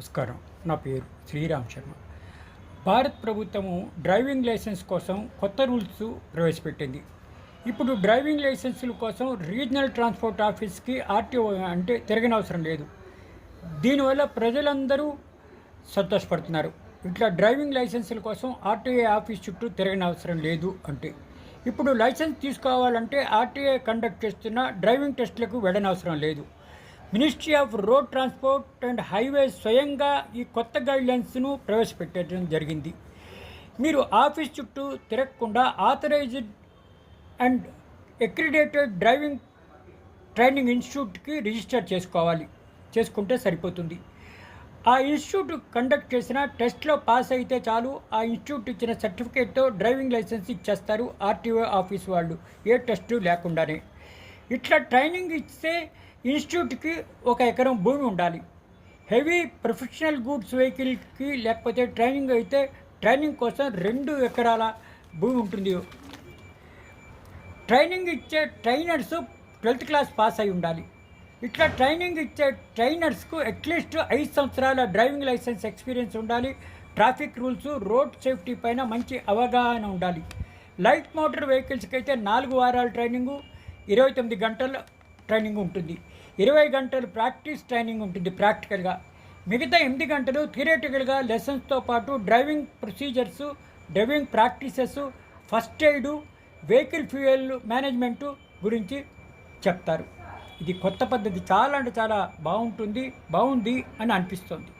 నమస్కారం. నా పేరు శ్రీరామ్ శర్మ. భారత్ ప్రభుత్వము డ్రైవింగ్ లైసెన్స్ కోసం కొత్త రూల్స్ ప్రవేశపెట్టింది. ఇప్పుడు డ్రైవింగ్ లైసెన్సుల కోసం రీజనల్ ట్రాన్స్పోర్ట్ ఆఫీస్కి ఆర్టీఓ అంటే తిరగనవసరం లేదు. దీనివల్ల ప్రజలందరూ సంతోషపడుతున్నారు. ఇట్లా డ్రైవింగ్ లైసెన్సుల కోసం ఆర్టీఏ ఆఫీస్ చుట్టూ తిరగనవసరం లేదు అంటే. ఇప్పుడు లైసెన్స్ తీసుకోవాలంటే ఆర్టీఏ కండక్ట్ చేస్తున్న డ్రైవింగ్ టెస్టులకు వెళ్ళనవసరం లేదు. Ministry of road transport and highway స్వయంగా ఈ కొత్త గైడ్లైన్స్ను ప్రవేశపెట్టడం జరిగింది. మీరు ఆఫీస్ చుట్టూ తిరగకుండా authorised and accredited driving training ఇన్స్టిట్యూట్కి రిజిస్టర్ చేసుకోవాలి. చేసుకుంటే సరిపోతుంది. ఆ ఇన్స్టిట్యూట్ కండక్ట్ చేసిన టెస్ట్లో పాస్ అయితే చాలు. ఆ ఇన్స్టిట్యూట్ ఇచ్చిన సర్టిఫికేట్తో డ్రైవింగ్ లైసెన్స్ ఇచ్చేస్తారు. ఆర్టీఓ ఆఫీస్ వాళ్ళు. ఏ టెస్టు లేకుండానే. ఇట్లా ట్రైనింగ్ ఇస్తే ఇన్స్టిట్యూట్కి ఒక ఎకరం భూమి ఉండాలి. హెవీ ప్రొఫెషనల్ గూడ్స్ వెహికల్కి లేకపోతే ట్రైనింగ్ అయితే ట్రైనింగ్ కోసం రెండు ఎకరాల భూమి ఉంటుంది. ట్రైనింగ్ ఇచ్చే ట్రైనర్స్ ట్వెల్త్ క్లాస్ పాస్ అయి ఉండాలి. ఇట్లా ట్రైనింగ్ ఇచ్చే ట్రైనర్స్కు అట్లీస్ట్ ఐదు సంవత్సరాల డ్రైవింగ్ లైసెన్స్ ఎక్స్పీరియన్స్ ఉండాలి. ట్రాఫిక్ రూల్స్ రోడ్ సేఫ్టీ పైన మంచి అవగాహన ఉండాలి. లైట్ మోటార్ వెహికల్స్కి అయితే నాలుగు వారాల ట్రైనింగు ఇరవై తొమ్మిది గంటల ట్రైనింగ్ ఉంటుంది. ఇరవై గంటలు ప్రాక్టీస్ ట్రైనింగ్ ఉంటుంది ప్రాక్టికల్గా మిగతా ఎనిమిది గంటలు థియేటికల్గా లెసన్స్తో పాటు driving procedures driving practices first aid vehicle fuel management గురించి చెప్తారు. ఇది కొత్త పద్ధతి. చాలా అంటే చాలా బాగుంటుంది బాగుంది అని అనిపిస్తుంది.